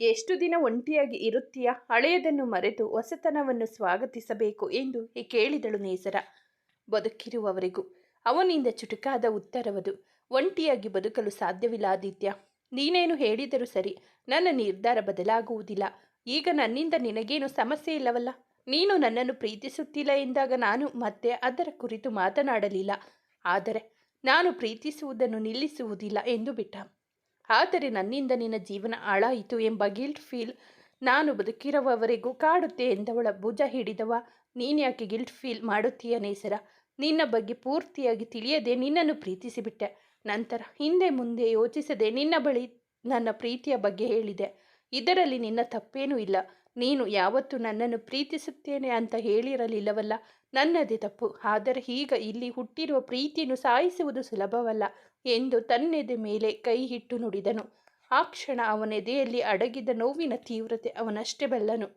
ಎಷ್ಟು ದಿನ ಒಂಟಿಯಾಗಿ ಇರುತ್ತೀಯ? ಹಳೆಯದನ್ನು ಮರೆತು ಹೊಸತನವನ್ನು ಸ್ವಾಗತಿಸಬೇಕು ಎಂದು ಕೇಳಿದಳು ನೇಸರ. ಬದುಕಿರುವವರೆಗೂ ಅವನಿಂದ ಚುಟುಕಾದ ಉತ್ತರವದು. ಒಂಟಿಯಾಗಿ ಬದುಕಲು ಸಾಧ್ಯವಿಲ್ಲ ಆದಿತ್ಯ. ನೀನೇನು ಹೇಳಿದರೂ ಸರಿ, ನನ್ನ ನಿರ್ಧಾರ ಬದಲಾಗುವುದಿಲ್ಲ. ಈಗ ನನ್ನಿಂದ ನಿನಗೇನು ಸಮಸ್ಯೆ ಇಲ್ಲವಲ್ಲ? ನೀನು ನನ್ನನ್ನು ಪ್ರೀತಿಸುತ್ತಿಲ್ಲ ಎಂದಾಗ ನಾನು ಮತ್ತೆ ಅದರ ಕುರಿತು ಮಾತನಾಡಲಿಲ್ಲ. ಆದರೆ ನಾನು ಪ್ರೀತಿಸುವುದನ್ನು ನಿಲ್ಲಿಸುವುದಿಲ್ಲ ಎಂದು ಬಿಟ್ಟ. ಆದರೆ ನನ್ನಿಂದ ನಿನ್ನ ಜೀವನ ಹಾಳಾಯಿತು ಎಂಬ ಗಿಲ್ಟ್ ಫೀಲ್ ನಾನು ಬದುಕಿರುವವರೆಗೂ ಕಾಡುತ್ತೆ ಎಂದವಳ ಭುಜ ಹಿಡಿದವ. ನೀನ್ಯಾಕೆ ಗಿಲ್ಟ್ ಫೀಲ್ ಮಾಡುತ್ತೀಯ ನೇಸರ? ನಿನ್ನ ಬಗ್ಗೆ ಪೂರ್ತಿಯಾಗಿ ತಿಳಿಯದೆ ನಿನ್ನನ್ನು ಪ್ರೀತಿಸಿಬಿಟ್ಟೆ ನಂತರ ಹಿಂದೆ ಮುಂದೆ ಯೋಚಿಸದೆ ನಿನ್ನ ಬಳಿ ನನ್ನ ಪ್ರೀತಿಯ ಬಗ್ಗೆ ಹೇಳಿದೆ. ಇದರಲ್ಲಿ ನಿನ್ನ ತಪ್ಪೇನೂ ಇಲ್ಲ. ನೀನು ಯಾವತ್ತೂ ನನ್ನನ್ನು ಪ್ರೀತಿಸುತ್ತೇನೆ ಅಂತ ಹೇಳಿರಲಿಲ್ಲವಲ್ಲ. ನನ್ನದೇ ತಪ್ಪು. ಆದರೆ ಈಗ ಇಲ್ಲಿ ಹುಟ್ಟಿರುವ ಪ್ರೀತಿಯನ್ನು ಸಾಯಿಸುವುದು ಸುಲಭವಲ್ಲ. ಎಂದು ತನ್ನೆದೆ ಮೇಲೆ ಕೈ ಇಟ್ಟು ನುಡಿದನು. ಆ ಕ್ಷಣ ಅವನೆದೆಯಲ್ಲಿ ಅಡಗಿದ ನೋವಿನ ತೀವ್ರತೆ ಅವನಷ್ಟೇ ಬಲ್ಲನು.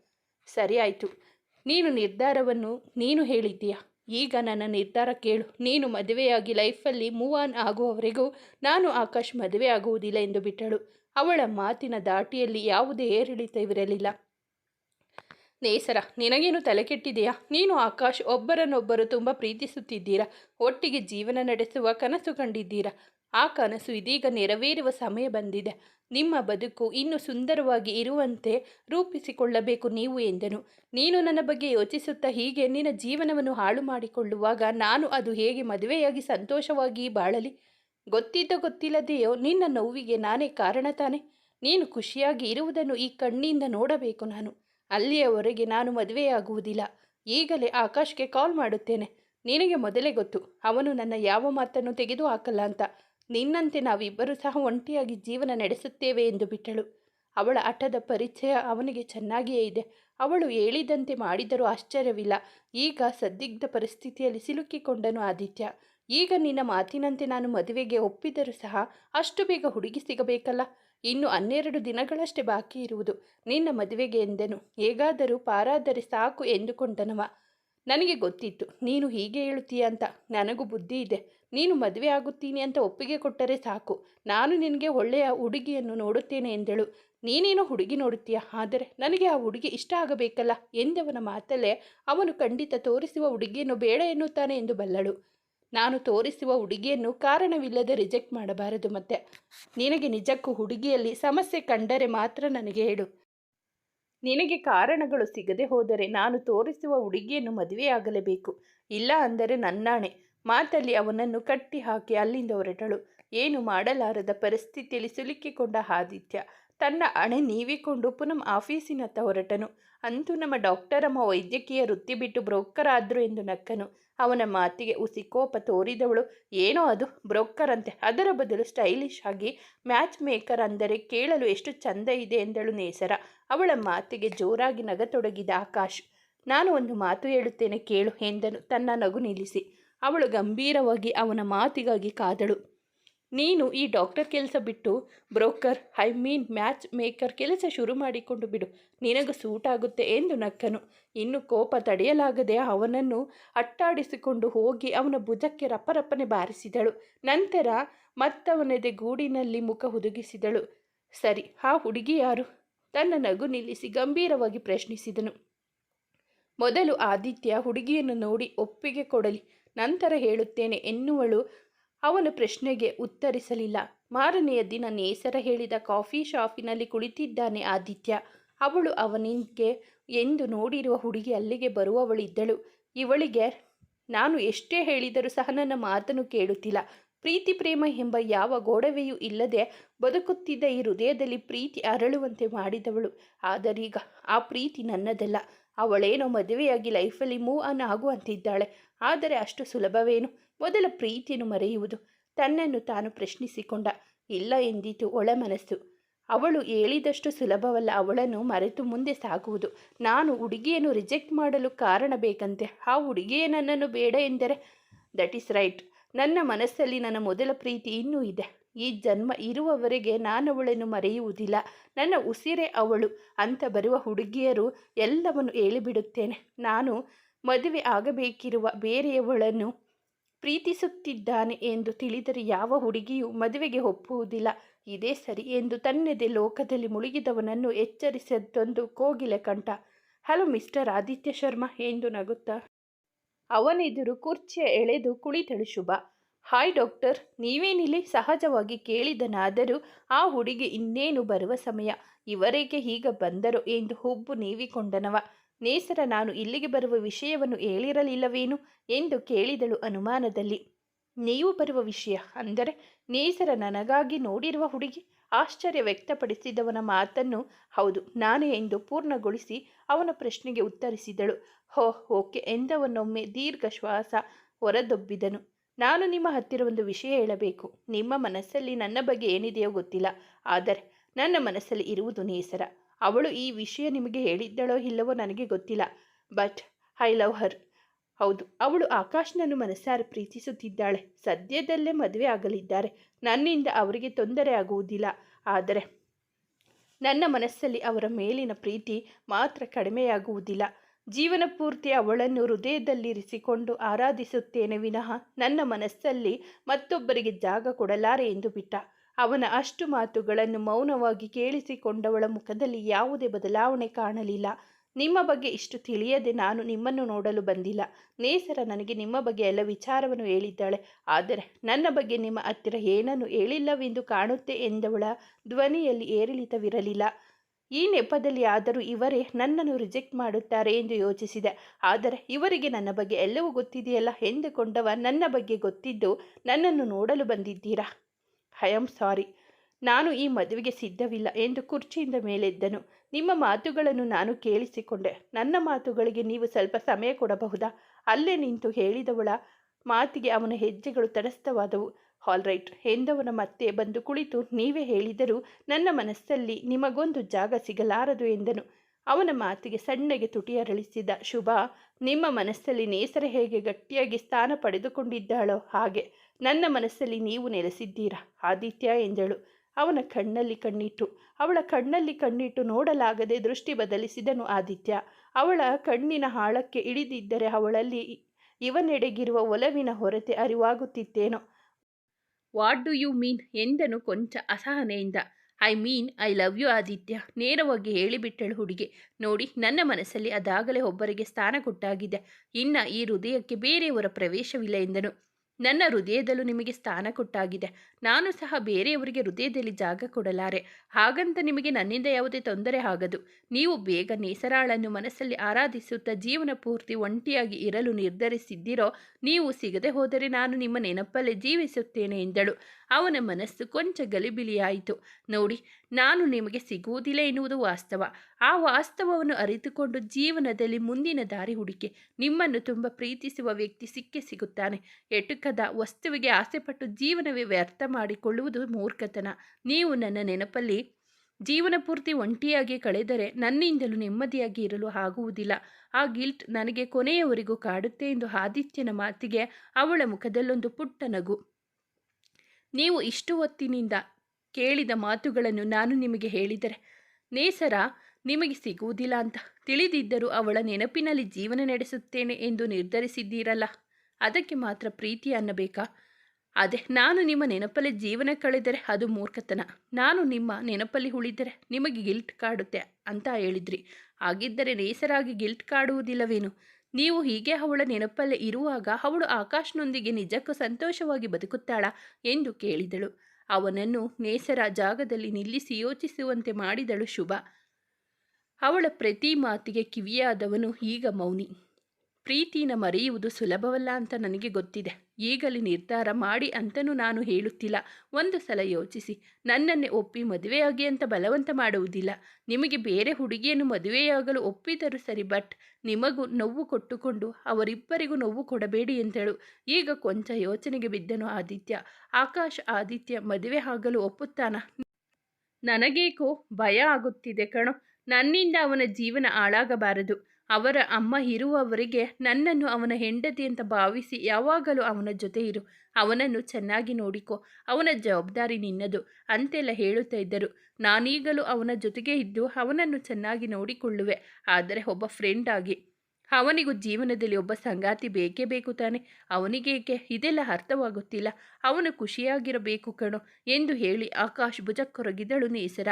ಸರಿ ಆಯಿತು ನೀನು ನಿರ್ಧಾರವನ್ನು ನೀನು ಹೇಳಿದ್ದೀಯಾ? ಈಗ ನನ್ನ ನಿರ್ಧಾರ ಕೇಳು. ನೀನು ಮದುವೆಯಾಗಿ ಲೈಫಲ್ಲಿ ಮೂವ್ ಆನ್ ಆಗುವವರೆಗೂ ನಾನು ಆಕಾಶ್ ಮದುವೆ ಆಗುವುದಿಲ್ಲ ಎಂದು ಬಿಟ್ಟಳು. ಅವಳ ಮಾತಿನ ದಾಟಿಯಲ್ಲಿ ಯಾವುದೇ ಏರಿಳಿತವಿರಲಿಲ್ಲ ನೇಸರ, ನಿನಗೇನು ತಲೆ ಕೆಟ್ಟಿದೆಯಾ? ನೀನು ಆಕಾಶ್, ಒಬ್ಬರನ್ನೊಬ್ಬರು ತುಂಬ ಪ್ರೀತಿಸುತ್ತಿದ್ದೀರಾ? ಒಟ್ಟಿಗೆ ಜೀವನ ನಡೆಸುವ ಕನಸು ಕಂಡಿದ್ದೀರಾ? ಆ ಕನಸು ಇದೀಗ ನೆರವೇರುವ ಸಮಯ ಬಂದಿದೆ. ನಿಮ್ಮ ಬದುಕು ಇನ್ನೂ ಸುಂದರವಾಗಿ ಇರುವಂತೆ ರೂಪಿಸಿಕೊಳ್ಳಬೇಕು ನೀವು ಎಂದನು. ನೀನು ನನ್ನ ಬಗ್ಗೆ ಯೋಚಿಸುತ್ತಾ ಹೀಗೆ ನಿನ್ನ ಜೀವನವನ್ನು ಹಾಳು ಮಾಡಿಕೊಳ್ಳುವಾಗ ನಾನು ಅದು ಹೇಗೆ ಮದುವೆಯಾಗಿ ಸಂತೋಷವಾಗಿ ಬಾಳಲಿ? ಗೊತ್ತಿದ್ದ ಗೊತ್ತಿಲ್ಲದೆಯೋ ನಿನ್ನ ನೋವಿಗೆ ನಾನೇ ಕಾರಣ ತಾನೆ? ನೀನು ಖುಷಿಯಾಗಿ ಇರುವುದನ್ನು ಈ ಕಣ್ಣಿಂದ ನೋಡಬೇಕು ನಾನು. ಅಲ್ಲಿಯವರೆಗೆ ನಾನು ಮದುವೆಯಾಗುವುದಿಲ್ಲ. ಈಗಲೇ ಆಕಾಶ್ಗೆ ಕಾಲ್ ಮಾಡುತ್ತೇನೆ. ನಿನಗೆ ಮೊದಲೇ ಗೊತ್ತು, ಅವನು ನನ್ನ ಯಾವ ಮಾತನ್ನು ತೆಗೆದು ಹಾಕಲ್ಲ ಅಂತ. ನಿನ್ನಂತೆ ನಾವಿಬ್ಬರೂ ಸಹ ಒಂಟಿಯಾಗಿ ಜೀವನ ನಡೆಸುತ್ತೇವೆ ಎಂದು ಬಿಟ್ಟಳು. ಅವಳ ಹಠದ ಪರಿಚಯ ಅವನಿಗೆ ಚೆನ್ನಾಗಿಯೇ ಇದೆ. ಅವಳು ಹೇಳಿದಂತೆ ಮಾಡಿದರೂ ಆಶ್ಚರ್ಯವಿಲ್ಲ. ಈಗ ಸದ್ದಿಗ್ಧ ಪರಿಸ್ಥಿತಿಯಲ್ಲಿ ಸಿಲುಕಿಕೊಂಡನು ಆದಿತ್ಯ. ಈಗ ನಿನ್ನ ಮಾತಿನಂತೆ ನಾನು ಮದುವೆಗೆ ಒಪ್ಪಿದರೂ ಸಹ ಅಷ್ಟು ಬೇಗ ಹುಡುಗಿ ಸಿಗಬೇಕಲ್ಲ? ಇನ್ನು ಹನ್ನೆರಡು ದಿನಗಳಷ್ಟೇ ಬಾಕಿ ಇರುವುದು. ನಿನ್ನ ಮದುವೆಗೆ ಎಂದೆನು? ಹೇಗಾದರೂ ಪಾರಾದರೆ ಸಾಕು ಎಂದುಕೊಂಡನವ. ನನಗೆ ಗೊತ್ತಿತ್ತು. ನೀನು ಹೀಗೆ ಹೇಳುತ್ತೀಯ ಅಂತ. ನನಗೂ ಬುದ್ಧಿ ಇದೆ. ನೀನು ಮದುವೆ ಆಗುತ್ತೀನಿ ಅಂತ ಒಪ್ಪಿಗೆ ಕೊಟ್ಟರೆ ಸಾಕು. ನಾನು ನಿನಗೆ ಒಳ್ಳೆಯ ಹುಡುಗಿಯನ್ನು ನೋಡುತ್ತೇನೆ ಎಂದಳು. ನೀನೇನೋ ಹುಡುಗಿ ನೋಡುತ್ತೀಯ? ಆದರೆ ನನಗೆ ಆ ಹುಡುಗಿ ಇಷ್ಟ ಆಗಬೇಕಲ್ಲ ಎಂದವನ ಮಾತಲ್ಲೇ ಅವನು ಖಂಡಿತ ತೋರಿಸುವ ಹುಡುಗಿಯನ್ನು ಬೇಡ ಎನ್ನುತ್ತಾನೆ ಎಂದು ಬಲ್ಲಳು. ನಾನು ತೋರಿಸುವ ಹುಡುಗಿಯನ್ನು ಕಾರಣವಿಲ್ಲದೆ ರಿಜೆಕ್ಟ್ ಮಾಡಬಾರದು ಮತ್ತೆ. ನಿನಗೆ ನಿಜಕ್ಕೂ ಹುಡುಗಿಯಲ್ಲಿ ಸಮಸ್ಯೆ ಕಂಡರೆ ಮಾತ್ರ ನನಗೆ ಹೇಳು. ನಿನಗೆ ಕಾರಣಗಳು ಸಿಗದೆ ಹೋದರೆ ನಾನು ತೋರಿಸುವ ಹುಡುಗಿಯನ್ನು ಮದುವೆಯಾಗಲೇಬೇಕು ಇಲ್ಲ ಅಂದರೆ ನನ್ನಾಣೆ. ಮಾತಲ್ಲಿ ಅವನನ್ನು ಕಟ್ಟಿ ಹಾಕಿ ಅಲ್ಲಿಂದ ಹೊರಟಳು. ಏನು ಮಾಡಲಾರದ ಪರಿಸ್ಥಿತಿಯಲ್ಲಿ ಸಿಲುಕಿಕೊಂಡ ಆದಿತ್ಯ. ತನ್ನ ಅಣೆ ನೀವಿಕೊಂಡು ಪುನಃ ಆಫೀಸಿನತ್ತ ಹೊರಟನು. ಅಂತೂ ನಮ್ಮ ಡಾಕ್ಟರಮ್ಮ ವೈದ್ಯಕೀಯ ವೃತ್ತಿ ಬಿಟ್ಟು ಬ್ರೋಕರ್ ಆದ್ರು ಎಂದು ನಕ್ಕನು. ಅವನ ಮಾತಿಗೆ ಉಸಿ ಕೋಪ ತೋರಿದವಳು, ಏನೋ ಅದು ಬ್ರೋಕರ್ ಅಂತೆ ಅದರ ಬದಲು ಸ್ಟೈಲಿಶ್ ಆಗಿ ಮ್ಯಾಚ್ ಮೇಕರ್ ಅಂದರೆ ಕೇಳಲು ಎಷ್ಟು ಚಂದ ಇದೆ ಎಂದಳು ನೇಸರ. ಅವಳ ಮಾತಿಗೆ ಜೋರಾಗಿ ನಗತೊಡಗಿದ ಆಕಾಶ್, ನಾನು ಒಂದು ಮಾತು ಹೇಳುತ್ತೇನೆ, ಕೇಳು ಎಂದನು. ತನ್ನ ನಗು ನಿಲ್ಲಿಸಿ. ಅವಳು ಗಂಭೀರವಾಗಿ ಅವನ ಮಾತಿಗಾಗಿ ಕಾದಳು. ನೀನು ಈ ಡಾಕ್ಟರ್ ಕೆಲಸ ಬಿಟ್ಟು broker, I mean match maker ಕೆಲಸ ಶುರು ಮಾಡಿಕೊಂಡು ಬಿಡು. ನಿನಗೂ ಸೂಟ್ ಆಗುತ್ತೆ ಎಂದು ನಕ್ಕನು. ಇನ್ನು ಕೋಪ ತಡೆಯಲಾಗದೆ ಅವನನ್ನು ಅಟ್ಟಾಡಿಸಿಕೊಂಡು ಹೋಗಿ ಅವನ ಭುಜಕ್ಕೆ ರಪ್ಪರಪ್ಪನೆ ಬಾರಿಸಿದಳು. ನಂತರ ಮತ್ತವನದೆ ಗೂಡಿನಲ್ಲಿ ಮುಖ ಹುದುಗಿಸಿದಳು. ಸರಿ, ಆ ಹುಡುಗಿ ಯಾರು? ತನ್ನ ನಗು ನಿಲ್ಲಿಸಿ ಗಂಭೀರವಾಗಿ ಪ್ರಶ್ನಿಸಿದನು. ಮೊದಲು ಆದಿತ್ಯ ಹುಡುಗಿಯನ್ನು ನೋಡಿ ಒಪ್ಪಿಗೆ ಕೊಡಲಿ. ನಂತರ ಹೇಳುತ್ತೇನೆ ಎನ್ನುವಳು ಅವನ ಪ್ರಶ್ನೆಗೆ ಉತ್ತರಿಸಲಿಲ್ಲ. ಮಾರನೆಯ ದಿನ ನೇಸರ ಹೇಳಿದ ಕಾಫಿ ಶಾಪಿನಲ್ಲಿ ಕುಳಿತಿದ್ದಾನೆ ಆದಿತ್ಯ. ಅವಳು ಅವನಿಗೆ, ಎಂದು ನೋಡಿರುವ ಹುಡುಗಿ ಅಲ್ಲಿಗೆ ಬರುವವಳಿದ್ದಳು. ಇವಳಿಗೆ, ನಾನು ಎಷ್ಟೇ ಹೇಳಿದರೂ ಸಹ ನನ್ನ ಮಾತನ್ನು ಕೇಳುತ್ತಿಲ್ಲ. ಪ್ರೀತಿ, ಪ್ರೇಮ ಎಂಬ ಯಾವ ಗೋಡವೆಯೂ ಇಲ್ಲದೆ ಬದುಕುತ್ತಿದ್ದ ಈ ಹೃದಯದಲ್ಲಿ ಪ್ರೀತಿ ಅರಳುವಂತೆ ಮಾಡಿದವಳು. ಆದರೀಗ ಆ ಪ್ರೀತಿ ನನ್ನದಲ್ಲ. ಅವಳೇನೋ ಮದುವೆಯಾಗಿ ಲೈಫಲ್ಲಿ ಮೂವ್ ಆನ್ ಆಗುವಂತಿದ್ದಾಳೆ ಆದರೆ ಅಷ್ಟು ಸುಲಭವೇನು? ಮೊದಲ ಪ್ರೀತಿಯನ್ನು ಮರೆಯುವುದು. ತನ್ನನ್ನು ತಾನು ಪ್ರಶ್ನಿಸಿಕೊಂಡ. ಇಲ್ಲ ಎಂದಿತು ಒಳ ಮನಸ್ಸು. ಅವಳು ಹೇಳಿದಷ್ಟು ಸುಲಭವಲ್ಲ, ಅವಳನ್ನು ಮರೆತು ಮುಂದೆ ಸಾಗುವುದು. ನಾನು ಹುಡುಗಿಯನ್ನು ರಿಜೆಕ್ಟ್ ಮಾಡಲು ಕಾರಣ ಬೇಕಂತೆ. ಆ ಹುಡುಗಿಯೇ ನನ್ನನ್ನು ಬೇಡ ಎಂದರೆ, ದಟ್ ಈಸ್ ರೈಟ್. ನನ್ನ ಮನಸ್ಸಲ್ಲಿ ನನ್ನ ಮೊದಲ ಪ್ರೀತಿ ಇನ್ನೂ ಇದೆ. ಈ ಜನ್ಮ ಇರುವವರೆಗೆ ನಾನವಳನ್ನು ಮರೆಯುವುದಿಲ್ಲ. ನನ್ನ ಉಸಿರೆ ಅವಳು. ಅಂತ ಬರುವ ಹುಡುಗಿಯರು ಎಲ್ಲವನ್ನು ಹೇಳಿಬಿಡುತ್ತೇನೆ. ನಾನು ಮದುವೆ ಆಗಬೇಕಿರುವ ಬೇರೆಯವಳನ್ನು ಪ್ರೀತಿಸುತ್ತಿದ್ದಾನೆ ಎಂದು ತಿಳಿದರೆ ಯಾವ ಹುಡುಗಿಯೂ ಮದುವೆಗೆ ಒಪ್ಪುವುದಿಲ್ಲ. ಇದೇ ಸರಿ ಎಂದು ತನ್ನದೇ ಲೋಕದಲ್ಲಿ ಮುಳುಗಿದವನನ್ನು ಎಚ್ಚರಿಸದ್ದೊಂದು ಕೋಗಿಲೆ ಕಂಠ. ಹಲೋ ಮಿಸ್ಟರ್ ಆದಿತ್ಯ ಶರ್ಮಾ ಎಂದು ನಗುತ್ತಾ. ಅವನೆದುರು ಕುರ್ಚಿಯ ಎಳೆದು ಕುಳಿತಳು ಶುಭ. ಹಾಯ್ ಡಾಕ್ಟರ್, ನೀವೇನಿಲ್ಲಿ ಸಹಜವಾಗಿ ಕೇಳಿದನಾದರೂ ಆ ಹುಡುಗಿ ಇನ್ನೇನು ಬರುವ ಸಮಯ? ಇವರೇಕೆ ಹೀಗ ಬಂದರು ಎಂದು ಹುಬ್ಬು ನೀವಿಕೊಂಡನವ. ನೇಸರ, ನಾನು ಇಲ್ಲಿಗೆ ಬರುವ ವಿಷಯವನ್ನು ಹೇಳಿರಲಿಲ್ಲವೇನು? ಎಂದು ಕೇಳಿದಳು ಅನುಮಾನದಲ್ಲಿ. ನೀವು ಬರುವ ವಿಷಯ? ಅಂದರೆ ನೇಸರ ನನಗಾಗಿ ನೋಡಿರುವ ಹುಡುಗಿ? ಆಶ್ಚರ್ಯ ವ್ಯಕ್ತಪಡಿಸಿದವನ ಮಾತನ್ನು ಹೌದು, ನಾನೇ ಎಂದು ಪೂರ್ಣಗೊಳಿಸಿ ಅವನ ಪ್ರಶ್ನೆಗೆ ಉತ್ತರಿಸಿದಳು. ಹೋ ಓಕೆ, ಎಂದವನೊಮ್ಮೆ ದೀರ್ಘ ಶ್ವಾಸ ಹೊರದೊಬ್ಬಿದನು. ನಾನು ನಿಮ್ಮ ಹತ್ತಿರ ಒಂದು ವಿಷಯ ಹೇಳಬೇಕು. ನಿಮ್ಮ ಮನಸ್ಸಲ್ಲಿ ನನ್ನ ಬಗ್ಗೆ ಏನಿದೆಯೋ ಗೊತ್ತಿಲ್ಲ. ಆದರೆ ನನ್ನ ಮನಸ್ಸಲ್ಲಿ ಇರುವುದು ನೇಸರ. ಅವಳು ಈ ವಿಷಯ ನಿಮಗೆ ಹೇಳಿದ್ದಳೋ ಇಲ್ಲವೋ ನನಗೆ ಗೊತ್ತಿಲ್ಲ. But I love her. ಹೌದು, ಅವಳು ಆಕಾಶ್ನನ್ನು ಮನಸ್ಸಾರು ಪ್ರೀತಿಸುತ್ತಿದ್ದಾಳೆ. ಸದ್ಯದಲ್ಲೇ ಮದುವೆ ಆಗಲಿದ್ದಾರೆ. ನನ್ನಿಂದ ಅವರಿಗೆ ತೊಂದರೆ ಆಗುವುದಿಲ್ಲ. ಆದರೆ ನನ್ನ ಮನಸ್ಸಲ್ಲಿ ಅವರ ಮೇಲಿನ ಪ್ರೀತಿ ಮಾತ್ರ ಕಡಿಮೆಯಾಗುವುದಿಲ್ಲ. ಜೀವನ ಪೂರ್ತಿ ಅವಳನ್ನು ಹೃದಯದಲ್ಲಿರಿಸಿಕೊಂಡು ಆರಾಧಿಸುತ್ತೇನೆ ವಿನಃ ನನ್ನ ಮನಸ್ಸಲ್ಲಿ ಮತ್ತೊಬ್ಬರಿಗೆ ಜಾಗ ಕೊಡಲಾರೆ ಎಂದು ಬಿಟ್ಟ. ಅವನ ಅಷ್ಟು ಮಾತುಗಳನ್ನು ಮೌನವಾಗಿ ಕೇಳಿಸಿಕೊಂಡವಳ ಮುಖದಲ್ಲಿ ಯಾವುದೇ ಬದಲಾವಣೆ ಕಾಣಲಿಲ್ಲ. ನಿಮ್ಮ ಬಗ್ಗೆ ಇಷ್ಟು ತಿಳಿಯದೆ ನಾನು ನಿಮ್ಮನ್ನು ನೋಡಲು ಬಂದಿಲ್ಲ. ನೇಸರ ನನಗೆ ನಿಮ್ಮ ಬಗ್ಗೆ ಎಲ್ಲ ವಿಚಾರವನ್ನು ಹೇಳಿದ್ದಾಳೆ. ಆದರೆ ನನ್ನ ಬಗ್ಗೆ ನಿಮ್ಮ ಹತ್ತಿರ ಏನನ್ನು ಹೇಳಿಲ್ಲವೆಂದು ಕಾಣುತ್ತೆ ಎಂದವಳ ಧ್ವನಿಯಲ್ಲಿ ಏರಿಳಿತವಿರಲಿಲ್ಲ. ಈ ನೆಪದಲ್ಲಿ ಆದರೂ ಇವರೇ ನನ್ನನ್ನು ರಿಜೆಕ್ಟ್ ಮಾಡುತ್ತಾರೆ ಎಂದು ಯೋಚಿಸಿದೆ. ಆದರೆ ಇವರಿಗೆ ನನ್ನ ಬಗ್ಗೆ ಎಲ್ಲವೂ ಗೊತ್ತಿದೆಯಲ್ಲ ಎಂದುಕೊಂಡವ ನನ್ನ ಬಗ್ಗೆ ಗೊತ್ತಿದ್ದು ನನ್ನನ್ನು ನೋಡಲು ಬಂದಿದ್ದೀರಾ? I am sorry. ನಾನು ಈ ಮದುವೆಗೆ ಸಿದ್ಧವಿಲ್ಲ ಎಂದು ಕುರ್ಚಿಯಿಂದ ಮೇಲೆದ್ದನು. ನಿಮ್ಮ ಮಾತುಗಳನ್ನು ನಾನು ಕೇಳಿಸಿಕೊಂಡೆ. ನನ್ನ ಮಾತುಗಳಿಗೆ ನೀವು ಸ್ವಲ್ಪ ಸಮಯ ಕೊಡಬಹುದಾ? ಅಲ್ಲೇ ನಿಂತು ಹೇಳಿದವಳ ಮಾತಿಗೆ ಅವನ ಹೆಜ್ಜೆಗಳು ತಟಸ್ಥವಾದವು. ಆಲ್ ರೈಟ್ ಎಂದವನ ಮತ್ತೆ ಬಂದು ಕುಳಿತು ನೀವೇ ಹೇಳಿದರೂ ನನ್ನ ಮನಸ್ಸಲ್ಲಿ ನಿಮಗೊಂದು ಜಾಗ ಸಿಗಲಾರದು ಎಂದನು. ಅವನ ಮಾತಿಗೆ ಸಣ್ಣಗೆ ತುಟಿಯರಳಿಸಿದ ಶುಭ, ನಿಮ್ಮ ಮನಸ್ಸಲ್ಲಿ ನೇಸರ ಹೇಗೆ ಗಟ್ಟಿಯಾಗಿ ಸ್ಥಾನ ಪಡೆದುಕೊಂಡಿದ್ದಾಳೋ ಹಾಗೆ ನನ್ನ ಮನಸ್ಸಲ್ಲಿ ನೀವು ನೆಲೆಸಿದ್ದೀರಾ? ಆದಿತ್ಯ ಎಂದಳು. ಅವನ ಕಣ್ಣಲ್ಲಿ ಕಣ್ಣಿಟ್ಟು, ಅವಳ ಕಣ್ಣಲ್ಲಿ ಕಣ್ಣಿಟ್ಟು ನೋಡಲಾಗದೆ ದೃಷ್ಟಿ ಬದಲಿಸಿದನು ಆದಿತ್ಯ. ಅವಳ ಕಣ್ಣಿನ ಹಾಳಕ್ಕೆ ಇಳಿದಿದ್ದರೆ ಅವಳಲ್ಲಿ ಇವನೆಡೆಗಿರುವ ಒಲವಿನ ಹೊರತೆ ಅರಿವಾಗುತ್ತಿತ್ತೇನೋ. ವಾಟ್ ಡು ಯು ಮೀನ್ ಎಂದನು ಕೊಂಚ ಅಸಹನೆಯಿಂದ. I mean I love you Aditya. ನೇರವಾಗಿ ಹೇಳಿಬಿಟ್ಟಳು ಹುಡುಗಿ. ನೋಡಿ, ನನ್ನ ಮನಸ್ಸಲ್ಲಿ ಅದಾಗಲೇ ಒಬ್ಬರಿಗೆ ಸ್ಥಾನ ಕೊಟ್ಟಾಗಿದೆ. ಇನ್ನು ಈ ಹೃದಯಕ್ಕೆ ಬೇರೆಯವರ ಪ್ರವೇಶವಿಲ್ಲ ಎಂದನು. ನನ್ನ ಹೃದಯದಲ್ಲೂ ನಿಮಗೆ ಸ್ಥಾನ ಕೊಟ್ಟಾಗಿದೆ. ನಾನು ಸಹ ಬೇರೆಯವರಿಗೆ ಹೃದಯದಲ್ಲಿ ಜಾಗ ಕೊಡಲಾರೆ. ಹಾಗಂತ ನಿಮಗೆ ನನ್ನಿಂದ ಯಾವುದೇ ತೊಂದರೆ ಆಗದು. ನೀವು ಬೇಗ ನೇಸರಾಳನ್ನು ಮನಸ್ಸಲ್ಲಿ ಆರಾಧಿಸುತ್ತಾ ಜೀವನ ಪೂರ್ತಿ ಒಂಟಿಯಾಗಿ ಇರಲು ನಿರ್ಧರಿಸಿದ್ದೀರೋ, ನೀವು ಸಿಗದೆ ಹೋದರೆ ನಾನು ನಿಮ್ಮ ನೆನಪಲ್ಲೇ ಜೀವಿಸುತ್ತೇನೆ ಎಂದಳು. ಅವನ ಮನಸ್ಸು ಕೊಂಚ ಗಲಿಬಿಲಿಯಾಯಿತು. ನೋಡಿ, ನಾನು ನಿಮಗೆ ಸಿಗುವುದಿಲ್ಲ ಎನ್ನುವುದು ವಾಸ್ತವ. ಆ ವಾಸ್ತವವನ್ನು ಅರಿತುಕೊಂಡು ಜೀವನದಲ್ಲಿ ಮುಂದಿನ ದಾರಿ ಹುಡುಕಿ, ನಿಮ್ಮನ್ನು ತುಂಬ ಪ್ರೀತಿಸುವ ವ್ಯಕ್ತಿ ಸಿಕ್ಕೇ ಸಿಗುತ್ತಾನೆ. ಎಟುಕದ ವಸ್ತುವಿಗೆ ಆಸೆಪಟ್ಟು ಜೀವನವೇ ವ್ಯರ್ಥ ಮಾಡಿಕೊಳ್ಳುವುದು ಮೂರ್ಖತನ. ನೀವು ನನ್ನ ನೆನಪಲ್ಲಿ ಜೀವನ ಪೂರ್ತಿ ಒಂಟಿಯಾಗಿ ಕಳೆದರೆ ನನ್ನಿಂದಲೂ ನೆಮ್ಮದಿಯಾಗಿ ಇರಲು ಆಗುವುದಿಲ್ಲ. ಆ ಗಿಲ್ಟ್ ನನಗೆ ಕೊನೆಯವರೆಗೂ ಕಾಡುತ್ತೆ ಎಂದು ಆದಿತ್ಯನ ಮಾತಿಗೆ ಅವಳ ಮುಖದಲ್ಲೊಂದು ಪುಟ್ಟ ನಗು. ನೀವು ಇಷ್ಟು ಹೊತ್ತಿನಿಂದ ಕೇಳಿದ ಮಾತುಗಳನ್ನು ನಾನು ನಿಮಗೆ ಹೇಳಿದರೆ ನೇಸರ, ನಿಮಗೆ ಸಿಗುವುದಿಲ್ಲ ಅಂತ ತಿಳಿದಿದ್ದರೂ ಅವಳ ನೆನಪಿನಲ್ಲಿ ಜೀವನ ನಡೆಸುತ್ತೇನೆ ಎಂದು ನಿರ್ಧರಿಸಿದ್ದೀರಲ್ಲ, ಅದಕ್ಕೆ ಮಾತ್ರ ಪ್ರೀತಿ ಅನ್ನಬೇಕಾ? ಅದೇ, ನಾನು ನಿಮ್ಮ ನೆನಪಲ್ಲಿ ಜೀವನ ಕಳೆದರೆ ಅದು ಮೂರ್ಖತನ. ನಾನು ನಿಮ್ಮ ನೆನಪಲ್ಲಿ ಉಳಿದರೆ ನಿಮಗೆ ಗಿಲ್ಟ್ ಕಾಡುತ್ತೆ ಅಂತ ಹೇಳಿದ್ರಿ. ಹಾಗಿದ್ದರೆ ನೇಸರಾಗಿ ಗಿಲ್ಟ್ ಕಾಡುವುದಿಲ್ಲವೇನು? ನೀವು ಹೀಗೆ ಅವಳ ನೆನಪಲ್ಲಿ ಇರುವಾಗ ಅವಳು ಆಕಾಶ್ನೊಂದಿಗೆ ನಿಜಕ್ಕೂ ಸಂತೋಷವಾಗಿ ಬದುಕುತ್ತಾಳ ಎಂದು ಕೇಳಿದಳು. ಅವನನ್ನು ನೇಸರ ಜಾಗದಲ್ಲಿ ನಿಲ್ಲಿಸಿ ಯೋಚಿಸುವಂತೆ ಮಾಡಿದಳು ಶುಭ. ಅವಳ ಪ್ರತಿ ಮಾತಿಗೆ ಕಿವಿಯಾದವನು ಈಗ ಮೌನಿ. ಪ್ರೀತಿನ ಮರೆಯುವುದು ಸುಲಭವಲ್ಲ ಅಂತ ನನಗೆ ಗೊತ್ತಿದೆ. ಈಗಲೇ ನಿರ್ಧಾರ ಮಾಡಿ ಅಂತನೂ ನಾನು ಹೇಳುತ್ತಿಲ್ಲ. ಒಂದು ಸಲ ಯೋಚಿಸಿ. ನನ್ನನ್ನೇ ಒಪ್ಪಿ ಮದುವೆಯಾಗಿ ಅಂತ ಬಲವಂತ ಮಾಡುವುದಿಲ್ಲ. ನಿಮಗೆ ಬೇರೆ ಹುಡುಗಿಯನ್ನು ಮದುವೆಯಾಗಲು ಒಪ್ಪಿದರೂ ಸರಿ, ಬಟ್ ನಿಮಗೂ ನೋವು ಕೊಟ್ಟುಕೊಂಡು ಅವರಿಬ್ಬರಿಗೂ ನೋವು ಕೊಡಬೇಡಿ ಎಂದಳು. ಈಗ ಕೊಂಚ ಯೋಚನೆಗೆ ಬಿದ್ದನು ಆದಿತ್ಯ. ಆಕಾಶ್, ಆದಿತ್ಯ ಮದುವೆ ಆಗಲು ಒಪ್ಪುತ್ತಾನ? ನನಗೇಕೋ ಭಯ ಆಗುತ್ತಿದೆ ಕಣೋ. ನನ್ನಿಂದ ಅವನ ಜೀವನ ಹಾಳಾಗಬಾರದು. ಅವರ ಅಮ್ಮ ಇರುವವರಿಗೆ ನನ್ನನ್ನು ಅವನ ಹೆಂಡತಿ ಅಂತ ಭಾವಿಸಿ ಯಾವಾಗಲೂ ಅವನ ಜೊತೆ ಇರು. ಅವನನ್ನು ಚೆನ್ನಾಗಿ ನೋಡಿಕೊ. ಅವನ ಜವಾಬ್ದಾರಿ ನಿನ್ನದು ಅಂತೆಲ್ಲ ಹೇಳುತ್ತಾ ಇದ್ದರು. ನಾನೀಗಲೂ ಅವನ ಜೊತೆಗೆ ಇದ್ದು ಅವನನ್ನು ಚೆನ್ನಾಗಿ ನೋಡಿಕೊಳ್ಳುವೆ. ಆದರೆ ಒಬ್ಬ ಫ್ರೆಂಡ್ ಆಗಿ. ಅವನಿಗೂ ಜೀವನದಲ್ಲಿ ಒಬ್ಬ ಸಂಗಾತಿ ಬೇಕೇ ಬೇಕು ತಾನೆ. ಅವನಿಗೇಕೆ? ಇದೆಲ್ಲ ಅರ್ಥವಾಗುತ್ತಿಲ್ಲ. ಅವನು ಖುಷಿಯಾಗಿರಬೇಕು ಕಣೋ ಎಂದು ಹೇಳಿ ಆಕಾಶ್ ಭುಜಕ್ಕೊರಗಿದಳು ನೇಸರ.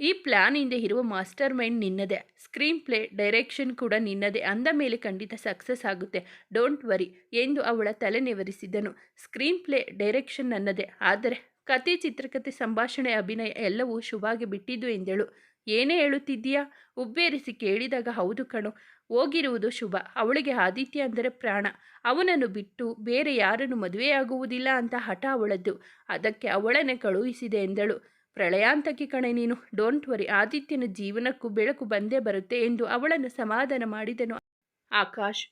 ಈ ಪ್ಲಾನ್ ಹಿಂದೆ ಇರುವ ಮಾಸ್ಟರ್ ಮೈಂಡ್ ನಿನ್ನದೇ. ಸ್ಕ್ರೀನ್ ಪ್ಲೇ, ಡೈರೆಕ್ಷನ್ ಕೂಡ ನಿನ್ನದೇ. ಅಂದ ಮೇಲೆ ಖಂಡಿತ ಸಕ್ಸಸ್ ಆಗುತ್ತೆ. ಡೋಂಟ್ ವರಿ ಎಂದು ಅವಳ ತಲೆ ನೆವರಿಸಿದ್ದನು ಸ್ಕ್ರೀನ್ ಪ್ಲೇ, ಡೈರೆಕ್ಷನ್ ನನ್ನದೇ. ಆದರೆ ಕತೆ ಚಿತ್ರಕಥೆ, ಸಂಭಾಷಣೆ, ಅಭಿನಯ ಎಲ್ಲವೂ ಶುಭಾಗಿ ಬಿಟ್ಟಿದ್ದು ಎಂದಳು. ಏನೇ ಹೇಳುತ್ತಿದ್ದೀಯಾ? ಉಬ್ಬೇರಿಸಿ ಕೇಳಿದಾಗ, ಹೌದು ಕಣು, ಹೋಗಿರುವುದು ಶುಭ. ಅವಳಿಗೆ ಆದಿತ್ಯ ಅಂದರೆ ಪ್ರಾಣ. ಅವನನ್ನು ಬಿಟ್ಟು ಬೇರೆ ಯಾರನ್ನು ಮದುವೆಯಾಗುವುದಿಲ್ಲ ಅಂತ ಹಠ ಅವಳದ್ದು. ಅದಕ್ಕೆ ಅವಳನ್ನೇ ಕಳುಹಿಸಿದೆ ಎಂದಳು. ಪ್ರಳಯಾಂತಕ್ಕೆ ಕಣೆ ನೀನು. ಡೋಂಟ್ ವರಿ ಆದಿತ್ಯನ ಜೀವನಕ್ಕೂ ಬೆಳಕು ಬಂದೇ ಬರುತ್ತೆ ಎಂದು ಅವಳನ್ನು ಸಮಾಧಾನ ಮಾಡಿದನು. ಆಕಾಶ್,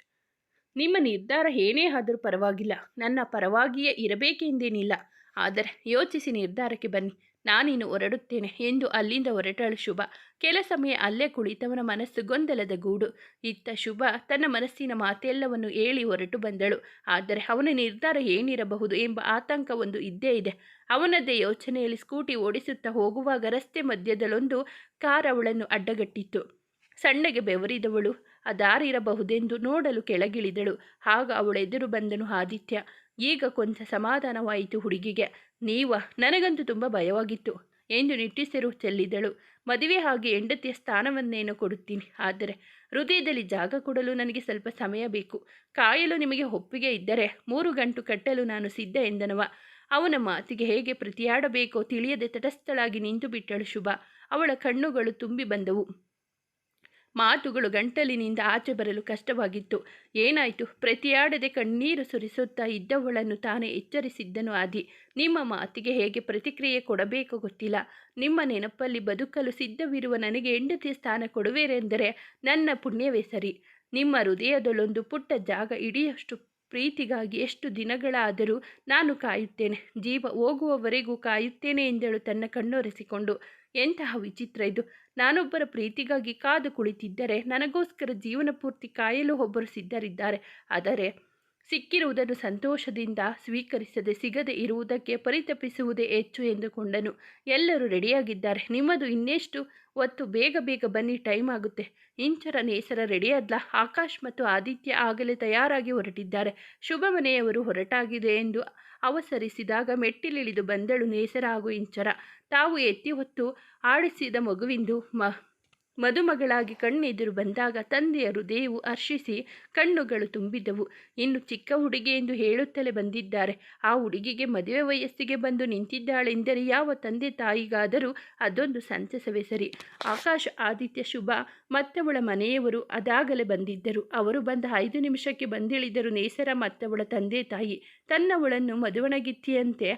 ನಿಮ್ಮ ನಿರ್ಧಾರ ಏನೇ ಆದರೂ ಪರವಾಗಿಲ್ಲ. ನನ್ನ ಪರವಾಗಿಯೇ ಇರಬೇಕೆಂದೇನಿಲ್ಲ. ಆದರೆ ಯೋಚಿಸಿ ನಿರ್ಧಾರಕ್ಕೆ ಬನ್ನಿ. ನಾನಿನ್ನು ಹೊರಡುತ್ತೇನೆ ಎಂದು ಅಲ್ಲಿಂದ ಹೊರಟಳು ಶುಭ. ಕೆಲ ಸಮಯ ಅಲ್ಲೇ ಕುಳಿತವನ ಮನಸ್ಸು ಗೊಂದಲದ ಗೂಡು. ಇತ್ತ ಶುಭ ತನ್ನ ಮನಸ್ಸಿನ ಮಾತೆಲ್ಲವನ್ನು ಹೇಳಿ ಹೊರಟು ಬಂದಳು. ಆದರೆ ಅವನ ನಿರ್ಧಾರ ಏನಿರಬಹುದು ಎಂಬ ಆತಂಕ ಒಂದು ಇದ್ದೇ ಇದೆ. ಅವನದೇ ಯೋಚನೆಯಲ್ಲಿ ಸ್ಕೂಟಿ ಓಡಿಸುತ್ತಾ ಹೋಗುವಾಗ ರಸ್ತೆ ಮಧ್ಯದಲ್ಲೊಂದು ಕಾರ್ ಅವಳನ್ನು ಅಡ್ಡಗಟ್ಟಿತ್ತು. ಸಣ್ಣಗೆ ಬೆವರಿದವಳು. ಅದಾರಿರಬಹುದೆಂದು ದಾರಿರಬಹುದೆಂದು ನೋಡಲು ಕೆಳಗಿಳಿದಳು. ಆಗ ಅವಳೆದುರು ಬಂದನು ಆದಿತ್ಯ. ಈಗ ಕೊಂಚ ಸಮಾಧಾನವಾಯಿತು ಹುಡುಗಿಗೆ. ನೀವ ನನಗಂತೂ ತುಂಬ ಭಯವಾಗಿತ್ತು. ಎಂದು ನಿಟ್ಟಿಸಿರು ಚೆಲ್ಲಿದಳು. ಮದುವೆ ಹಾಗೆ ಹೆಂಡತಿಯ ಸ್ಥಾನವನ್ನೇನು ಕೊಡುತ್ತೀನಿ. ಆದರೆ ಹೃದಯದಲ್ಲಿ ಜಾಗ ಕೊಡಲು ನನಗೆ ಸ್ವಲ್ಪ ಸಮಯ ಬೇಕು. ಕಾಯಲು ನಿಮಗೆ ಒಪ್ಪಿಗೆ ಇದ್ದರೆ ಮೂರು ಗಂಟು ಕಟ್ಟಲು ನಾನು ಸಿದ್ಧ ಎಂದನವ. ಅವನ ಮಾತಿಗೆ ಹೇಗೆ ಪ್ರತಿಯಾಡಬೇಕೋ ತಿಳಿಯದೆ ತಟಸ್ಥಳಾಗಿ ನಿಂತು ಬಿಟ್ಟಳು ಶುಭ. ಅವಳ ಕಣ್ಣುಗಳು ತುಂಬಿ ಬಂದವು. ಮಾತುಗಳು ಗಂಟಲಿನಿಂದ ಆಚೆ ಬರಲು ಕಷ್ಟವಾಗಿತ್ತು. ಏನಾಯಿತು? ಪ್ರತಿಯಾಡದೆ ಕಣ್ಣೀರು ಸುರಿಸುತ್ತಾ ಇದ್ದವಳನ್ನು ತಾನೇ ಎಚ್ಚರಿಸಿದ್ದನು ಆದಿ. ನಿಮ್ಮ ಮಾತಿಗೆ ಹೇಗೆ ಪ್ರತಿಕ್ರಿಯೆ ಕೊಡಬೇಕೋ ಗೊತ್ತಿಲ್ಲ. ನಿಮ್ಮ ನೆನಪಲ್ಲಿ ಬದುಕಲು ಸಿದ್ಧವಿರುವ ನನಗೆ ಹೆಂಡತಿಯ ಸ್ಥಾನ ಕೊಡುವೆರೆಂದರೆ ನನ್ನ ಪುಣ್ಯವೇ ಸರಿ. ನಿಮ್ಮ ಹೃದಯದಲ್ಲೊಂದು ಪುಟ್ಟ ಜಾಗ ಇಡಿಯಷ್ಟು ಪ್ರೀತಿಗಾಗಿ ಎಷ್ಟು ದಿನಗಳಾದರೂ ನಾನು ಕಾಯುತ್ತೇನೆ. ಜೀವ ಹೋಗುವವರೆಗೂ ಕಾಯುತ್ತೇನೆ ಎಂದಳು ತನ್ನ ಕಣ್ಣೊರೆಸಿಕೊಂಡು. ಎಂತಹ ವಿಚಿತ್ರ ಇದು. ನಾನೊಬ್ಬರ ಪ್ರೀತಿಗಾಗಿ ಕಾದು ಕುಳಿತಿದ್ದರೆ ನನಗೋಸ್ಕರ ಜೀವನ ಪೂರ್ತಿ ಕಾಯಲು ಒಬ್ಬರು ಸಿದ್ಧರಿದ್ದಾರೆ. ಆದರೆ ಸಿಕ್ಕಿರುವುದನ್ನು ಸಂತೋಷದಿಂದ ಸ್ವೀಕರಿಸದೆ ಸಿಗದೆ ಇರುವುದಕ್ಕೆ ಪರಿತಪಿಸುವುದೇ ಹೆಚ್ಚು ಎಂದುಕೊಂಡನು. ಎಲ್ಲರೂ ರೆಡಿಯಾಗಿದ್ದಾರೆ. ನಿಮ್ಮದು ಇನ್ನೆಷ್ಟು? ಹೊತ್ತು ಬೇಗ ಬೇಗ ಬನ್ನಿ, ಟೈಮ್ ಆಗುತ್ತೆ. ಇಂಚರ ನೇಸರ ರೆಡಿಯಾದ್ಲ. ಆಕಾಶ್ ಮತ್ತು ಆದಿತ್ಯ ಆಗಲೇ ತಯಾರಾಗಿ ಹೊರಟಿದ್ದಾರೆ. ಶುಭ ಮನೆಯವರು ಹೊರಟಾಗಿದೆ ಎಂದು ಅವಸರಿಸಿದಾಗ ಮೆಟ್ಟಿಲಿಳಿದು ಬಂದಳು ನೇಸರ ಹಾಗೂ ಇಂಚರ. ತಾವು ಎತ್ತಿ ಹೊತ್ತು ಆಡಿಸಿದ ಮಗುವಿಂದು ಮ ಮದುಮಗಳಾಗಿ ಕಣ್ಣೆದುರು ಬಂದಾಗ ತಂದೆಯ ಹೃದಯವು ಹರ್ಷಿಸಿ ಕಣ್ಣುಗಳು ತುಂಬಿದವು. ಇನ್ನು ಚಿಕ್ಕ ಹುಡುಗಿ ಎಂದು ಹೇಳುತ್ತಲೇ ಬಂದಿದ್ದಾರೆ. ಆ ಹುಡುಗಿಗೆ ಮದುವೆ ವಯಸ್ಸಿಗೆ ಬಂದು ನಿಂತಿದ್ದಾಳೆಂದರೆ ಯಾವ ತಂದೆ ತಾಯಿಗಾದರೂ ಅದೊಂದು ಸಂತಸವೇ ಸರಿ. ಆಕಾಶ, ಆದಿತ್ಯ, ಶುಭ ಮತ್ತವಳ ಮನೆಯವರು ಅದಾಗಲೇ ಬಂದಿದ್ದರು. ಅವರು ಬಂದ ಐದು ನಿಮಿಷಕ್ಕೆ ಬಂದಿಳಿದರು ನೇಸರ ಮತ್ತವಳ ತಂದೆ ತಾಯಿ ತನ್ನವಳನ್ನು ಮದುವಣಗಿತ್ತಿಯಂತೆ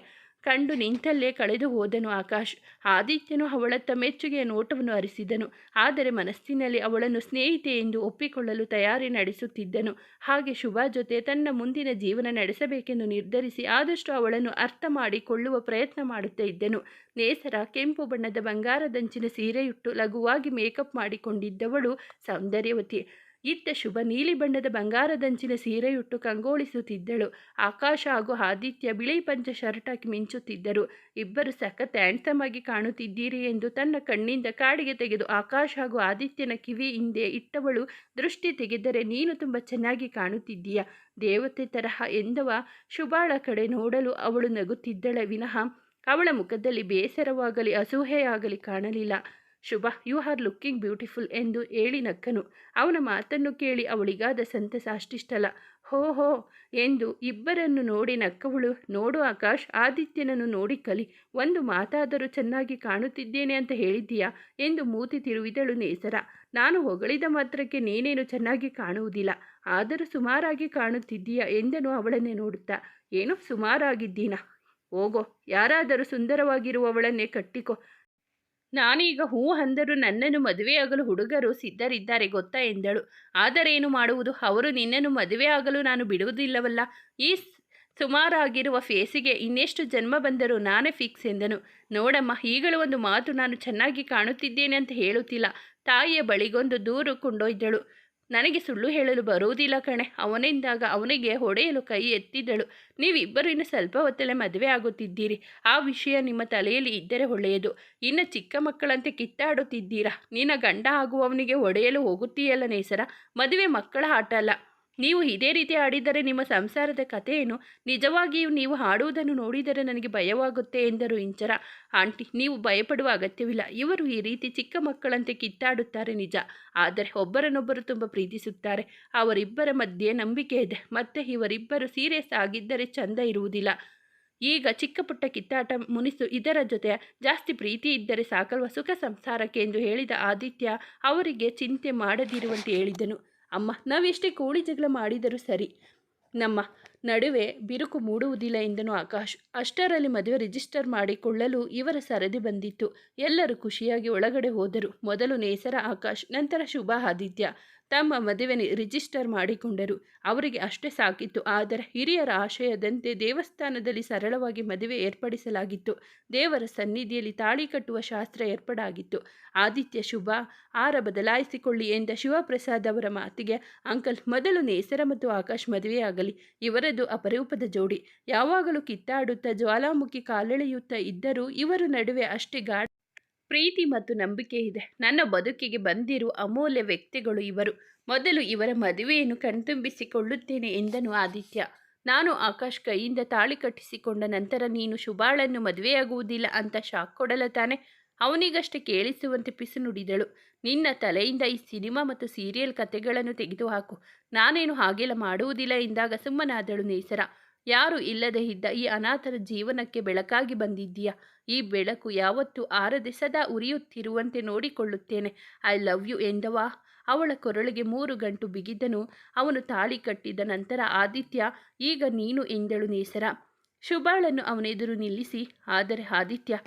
ಕಂಡು ನಿಂತಲ್ಲೇ ಕಳೆದು ಹೋದನು ಆಕಾಶ್. ಆದಿತ್ಯನು ಅವಳತ್ತ ಮೆಚ್ಚುಗೆಯ ನೋಟವನ್ನು ಅರಿಸಿದನು. ಆದರೆ ಮನಸ್ಸಿನಲ್ಲಿ ಅವಳನ್ನು ಸ್ನೇಹಿತೆ ಎಂದು ಒಪ್ಪಿಕೊಳ್ಳಲು ತಯಾರಿ ನಡೆಸುತ್ತಿದ್ದನು. ಹಾಗೆ ಶುಭಾ ಜೊತೆ ತನ್ನ ಮುಂದಿನ ಜೀವನ ನಡೆಸಬೇಕೆಂದು ನಿರ್ಧರಿಸಿ ಆದಷ್ಟು ಅವಳನ್ನು ಅರ್ಥ ಮಾಡಿಕೊಳ್ಳುವ ಪ್ರಯತ್ನ ಮಾಡುತ್ತಾ ಇದ್ದನು. ನೇಸರ ಕೆಂಪು ಬಣ್ಣದ ಬಂಗಾರದಂಚಿನ ಸೀರೆಯುಟ್ಟು ಲಘುವಾಗಿ ಮೇಕಪ್ ಮಾಡಿಕೊಂಡಿದ್ದವಳು ಸೌಂದರ್ಯವತಿ. ಇತ್ತ ಶುಭ ನೀಲಿ ಬಣ್ಣದ ಬಂಗಾರದಂಚಿನ ಸೀರೆಯುಟ್ಟು ಕಂಗೊಳಿಸುತ್ತಿದ್ದಳು. ಆಕಾಶ ಹಾಗೂ ಆದಿತ್ಯ ಬಿಳಿ ಪಂಚ ಶರ್ಟ್ ಹಾಕಿ ಮಿಂಚುತ್ತಿದ್ದರು. ಇಬ್ಬರು ಸಖತ್ ಹ್ಯಾಂಡ್ಸಮ್ ಆಗಿ ಕಾಣುತ್ತಿದ್ದೀರಿ ಎಂದು ತನ್ನ ಕಣ್ಣಿಂದ ಕಾಡಿಗೆ ತೆಗೆದು ಆಕಾಶ ಹಾಗೂ ಆದಿತ್ಯನ ಕಿವಿ ಹಿಂದೆ ಇಟ್ಟವಳು ದೃಷ್ಟಿ ತೆಗೆದರೆ ನೀನು ತುಂಬ ಚೆನ್ನಾಗಿ ಕಾಣುತ್ತಿದ್ದೀಯ. ದೇವತೆ ತರಹ ಎಂದವ ಶುಭಾಳ ಕಡೆ ನೋಡಲು ಅವಳು ನಗುತ್ತಿದ್ದಳೆ. ವಿನಃ ಅವಳ ಮುಖದಲ್ಲಿ ಬೇಸರವಾಗಲಿ ಅಸೂಹೆಯಾಗಲಿ ಕಾಣಲಿಲ್ಲ. Shubha, you are looking beautiful ಎಂದು ಹೇಳಿ ನಕ್ಕನು. ಅವನ ಮಾತನ್ನು ಕೇಳಿ ಅವಳಿಗಾದ ಸಂತಸ ಅಷ್ಟಿಷ್ಟಲ್ಲ. ಹೋ ಹೋ ಎಂದು ಇಬ್ಬರನ್ನು ನೋಡಿ ನಕ್ಕವಳು. ನೋಡು ಆಕಾಶ್, ಆದಿತ್ಯನನ್ನು ನೋಡಿ ಕಲಿ. ಒಂದು ಮಾತಾದರೂ ಚೆನ್ನಾಗಿ ಕಾಣುತ್ತಿದ್ದೇನೆ ಅಂತ ಹೇಳಿದ್ದೀಯಾ ಎಂದು ಮೂತಿ ತಿರುವಿದಳು ನೇಸರ. ನಾನು ಹೊಗಳಿದ ಮಾತ್ರಕ್ಕೆ ನೀನೇನು ಚೆನ್ನಾಗಿ ಕಾಣುವುದಿಲ್ಲ. ಆದರೂ ಸುಮಾರಾಗಿ ಕಾಣುತ್ತಿದ್ದೀಯಾ ಎಂದನು ಅವಳನ್ನೇ ನೋಡುತ್ತಾ. ಏನು ಸುಮಾರಾಗಿದ್ದೀನಾ? ಹೋಗೋ, ಯಾರಾದರೂ ಸುಂದರವಾಗಿರುವವಳನ್ನೇ ಕಟ್ಟಿಕೊ. ನಾನೀಗ ಹೂ ಅಂದರು ನನ್ನನ್ನು ಮದುವೆಯಾಗಲು ಹುಡುಗರು ಸಿದ್ಧರಿದ್ದಾರೆ ಗೊತ್ತಾ ಎಂದಳು. ಆದರೇನು ಮಾಡುವುದು? ಅವರು ನಿನ್ನನ್ನು ಮದುವೆಯಾಗಲು ನಾನು ಬಿಡುವುದಿಲ್ಲವಲ್ಲ? ಈ ಸುಮಾರಾಗಿರುವ ಫೇಸಿಗೆ ಇನ್ನೆಷ್ಟು ಜನ್ಮ ಬಂದರೂ ನಾನೇ ಫಿಕ್ಸ್ ಎಂದನು. ನೋಡಮ್ಮ, ಈಗಲೂ ಒಂದು ಮಾತು ನಾನು ಚೆನ್ನಾಗಿ ಕಾಣುತ್ತಿದ್ದೇನೆ ಅಂತ ಹೇಳುತ್ತಿಲ್ಲ. ತಾಯಿಯ ಬಳಿಗೊಂದು ದೂರು ಕೊಂಡೊಯ್ದಳು. ನನಗೆ ಸುಳ್ಳು ಹೇಳಲು ಬರುವುದಿಲ್ಲ ಕಣೆ. ಅವನಿಂದಾಗ ಅವನಿಗೆ ಹೊಡೆಯಲು ಕೈ ಎತ್ತಿದ್ದಳು ನೀವಿಬ್ಬರು ಇನ್ನು ಸ್ವಲ್ಪ ಹೊತ್ತಲ್ಲೇ ಮದುವೆ ಆಗುತ್ತಿದ್ದೀರಿ. ಆ ವಿಷಯ ನಿಮ್ಮ ತಲೆಯಲ್ಲಿ ಇದ್ದರೆ ಒಳ್ಳೆಯದು. ಇನ್ನು ಚಿಕ್ಕ ಮಕ್ಕಳಂತೆ ಕಿತ್ತಾಡುತ್ತಿದ್ದೀರಾ? ನಿನ್ನ ಗಂಡ ಆಗುವವನಿಗೆ ಹೊಡೆಯಲು ಹೋಗುತ್ತೀಯಲ್ಲ ನೇಸರ. ಮದುವೆ ಮಕ್ಕಳ ಆಟ ಅಲ್ಲ ನೀವು ಇದೇ ರೀತಿ ಹಾಡಿದರೆ ನಿಮ್ಮ ಸಂಸಾರದ ಕಥೆಯನ್ನು ನಿಜವಾಗಿಯೂ ನೀವು ಹಾಡುವುದನ್ನು ನೋಡಿದರೆ ನನಗೆ ಭಯವಾಗುತ್ತೆ ಎಂದರು ಇಂಚರ. ಆಂಟಿ, ನೀವು ಭಯಪಡುವ ಅಗತ್ಯವಿಲ್ಲ. ಇವರು ಈ ರೀತಿ ಚಿಕ್ಕ ಮಕ್ಕಳಂತೆ ಕಿತ್ತಾಡುತ್ತಾರೆ ನಿಜ. ಆದರೆ ಒಬ್ಬರನ್ನೊಬ್ಬರು ತುಂಬ ಪ್ರೀತಿಸುತ್ತಾರೆ. ಅವರಿಬ್ಬರ ಮಧ್ಯೆ ನಂಬಿಕೆ ಇದೆ. ಮತ್ತೆ ಇವರಿಬ್ಬರು ಸೀರಿಯಸ್ ಆಗಿದ್ದರೆ ಚಂದ ಇರುವುದಿಲ್ಲ. ಈಗ ಚಿಕ್ಕ ಪುಟ್ಟ ಕಿತ್ತಾಟ ಮುನಿಸು. ಇದರ ಜೊತೆ ಜಾಸ್ತಿ ಪ್ರೀತಿ ಇದ್ದರೆ ಸಾಕಲ್ವ? ಸುಖ ಸಂಸಾರಕ್ಕೆ ಎಂದು ಹೇಳಿದ ಆದಿತ್ಯ ಅವರಿಗೆ ಚಿಂತೆ ಮಾಡದಿರುವಂತೆ ಹೇಳಿದನು. ಅಮ್ಮ, ನಾವೆಷ್ಟೇ ಕೋಳಿ ಜಗಳ ಮಾಡಿದರೂ ಸರಿ. ನಮ್ಮ ನಡುವೆ ಬಿರುಕು ಮೂಡುವುದಿಲ್ಲ ಎಂದನು ಆಕಾಶ್. ಅಷ್ಟರಲ್ಲಿ ಮದುವೆ ರಿಜಿಸ್ಟರ್ ಮಾಡಿಕೊಳ್ಳಲು ಇವರ ಸರದಿ ಬಂದಿತ್ತು. ಎಲ್ಲರೂ ಖುಷಿಯಾಗಿ ಒಳಗಡೆ ಹೋದರು. ಮೊದಲು ನೇಸರ, ಆಕಾಶ್, ನಂತರ ಶುಭ, ಆದಿತ್ಯ. ತಮ್ಮ ಮದುವೆನೆ ರಿಜಿಸ್ಟರ್ ಮಾಡಿಕೊಂಡರು. ಅವರಿಗೆ ಅಷ್ಟೇ ಸಾಕಿತ್ತು. ಆದರೆ ಹಿರಿಯರ ಆಶಯದಂತೆ ದೇವಸ್ಥಾನದಲ್ಲಿ ಸರಳವಾಗಿ ಮದುವೆ ಏರ್ಪಡಿಸಲಾಗಿತ್ತು. ದೇವರ ಸನ್ನಿಧಿಯಲ್ಲಿ ತಾಳಿ ಕಟ್ಟುವ ಶಾಸ್ತ್ರ ಏರ್ಪಡಾಗಿತ್ತು. ಆದಿತ್ಯ ಶುಭ, ಆರ ಬದಲಾಯಿಸಿಕೊಳ್ಳಿ ಎಂದ ಶಿವಪ್ರಸಾದ್ ಅವರ ಮಾತಿಗೆ ಅಂಕಲ್ ಮೊದಲು ನೇಸರ ಮತ್ತು ಆಕಾಶ್ ಮದುವೆಯಾಗಲಿ. ಇವರದು ಅಪರೂಪದ ಜೋಡಿ. ಯಾವಾಗಲೂ ಕಿತ್ತಾಡುತ್ತಾ ಜ್ವಾಲಾಮುಖಿ ಕಾಲೆಳೆಯುತ್ತಾ ಇದ್ದರೂ ಇವರ ನಡುವೆ ಅಷ್ಟೇ ಗಾಢ ಪ್ರೀತಿ ಮತ್ತು ನಂಬಿಕೆ ಇದೆ. ನನ್ನ ಬದುಕಿಗೆ ಬಂದಿರುವ ಅಮೂಲ್ಯ ವ್ಯಕ್ತಿಗಳು ಇವರು. ಮೊದಲು ಇವರ ಮದುವೆಯನ್ನು ಕಣ್ತುಂಬಿಸಿಕೊಳ್ಳುತ್ತೇನೆ ಎಂದನು ಆದಿತ್ಯ. ನಾನು ಆಕಾಶ್ ಕೈಯಿಂದ ತಾಳಿ ಕಟ್ಟಿಸಿಕೊಂಡ ನಂತರ ನೀನು ಶುಭಾಳನ್ನು ಮದುವೆಯಾಗುವುದಿಲ್ಲ ಅಂತ ಶಾಕ್ ಕೊಡಲ ತಾನೆ. ಅವನಿಗಷ್ಟೇ ಕೇಳಿಸುವಂತೆ ಪಿಸು ನುಡಿದಳು. ನಿನ್ನ ತಲೆಯಿಂದ ಈ ಸಿನಿಮಾ ಮತ್ತು ಸೀರಿಯಲ್ ಕಥೆಗಳನ್ನು ತೆಗೆದುಹಾಕು. ನಾನೇನು ಹಾಗೆಲ್ಲ ಮಾಡುವುದಿಲ್ಲ ಎಂದಾಗ ಸುಮ್ಮನಾದಳು ನೇಸರ. ಯಾರು ಇಲ್ಲದೆ ಇದ್ದ ಈ ಅನಾಥರ ಜೀವನಕ್ಕೆ ಬೆಳಕಾಗಿ ಬಂದಿದ್ದೀಯಾ? ಈ ಬೆಳಕು ಯಾವತ್ತೂ ಆರದೆ ಸದಾ ಉರಿಯುತ್ತಿರುವಂತೆ ನೋಡಿಕೊಳ್ಳುತ್ತೇನೆ. ಐ ಲವ್ ಯು ಎಂದವಾ. ಅವಳ ಕೊರಳಿಗೆ ಮೂರು ಗಂಟು ಬಿಗಿದನು. ಅವನು ತಾಳಿ ಕಟ್ಟಿದ ನಂತರ, ಆದಿತ್ಯ, ಈಗ ನೀನು ಎಂದಳು, ನೇಸರ. ಶುಭಾಳನ್ನು ಅವನೆದುರು ನಿಲ್ಲಿಸಿ. ಆದರೆ ಆದಿತ್ಯ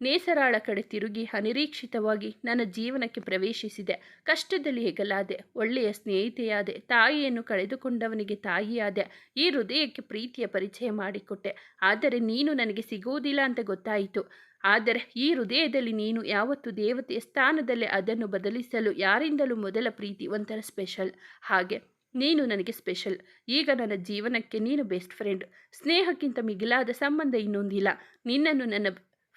ನೇಸರಾಳ ಕಡೆ ತಿರುಗಿ ಅನಿರೀಕ್ಷಿತವಾಗಿ ನನ್ನ ಜೀವನಕ್ಕೆ ಪ್ರವೇಶಿಸಿದೆ. ಕಷ್ಟದಲ್ಲಿ ಹೆಗಲಾದೆ, ಒಳ್ಳೆಯ ಸ್ನೇಹಿತೆಯಾದೆ, ತಾಯಿಯನ್ನು ಕಳೆದುಕೊಂಡವನಿಗೆ ತಾಯಿಯಾದೆ, ಈ ಹೃದಯಕ್ಕೆ ಪ್ರೀತಿಯ ಪರಿಚಯ ಮಾಡಿಕೊಟ್ಟೆ. ಆದರೆ ನೀನು ನನಗೆ ಸಿಗುವುದಿಲ್ಲ ಅಂತ ಗೊತ್ತಾಯಿತು. ಆದರೆ ಈ ಹೃದಯದಲ್ಲಿ ನೀನು ಯಾವತ್ತು ದೇವತೆಯ ಸ್ಥಾನದಲ್ಲಿ ಅದನ್ನು ಬದಲಿಸಲು ಯಾರಿಂದಲೂ ಮೊದಲ ಪ್ರೀತಿ ಒಂಥರ ಸ್ಪೆಷಲ್. ಹಾಗೆ ನೀನು ನನಗೆ ಸ್ಪೆಷಲ್. ಈಗ ನನ್ನ ಜೀವನಕ್ಕೆ ನೀನು ಬೆಸ್ಟ್ ಫ್ರೆಂಡ್. ಸ್ನೇಹಕ್ಕಿಂತ ಮಿಗಿಲಾದ ಸಂಬಂಧ ಇನ್ನೊಂದಿಲ್ಲ. ನಿನ್ನನ್ನು ನನ್ನ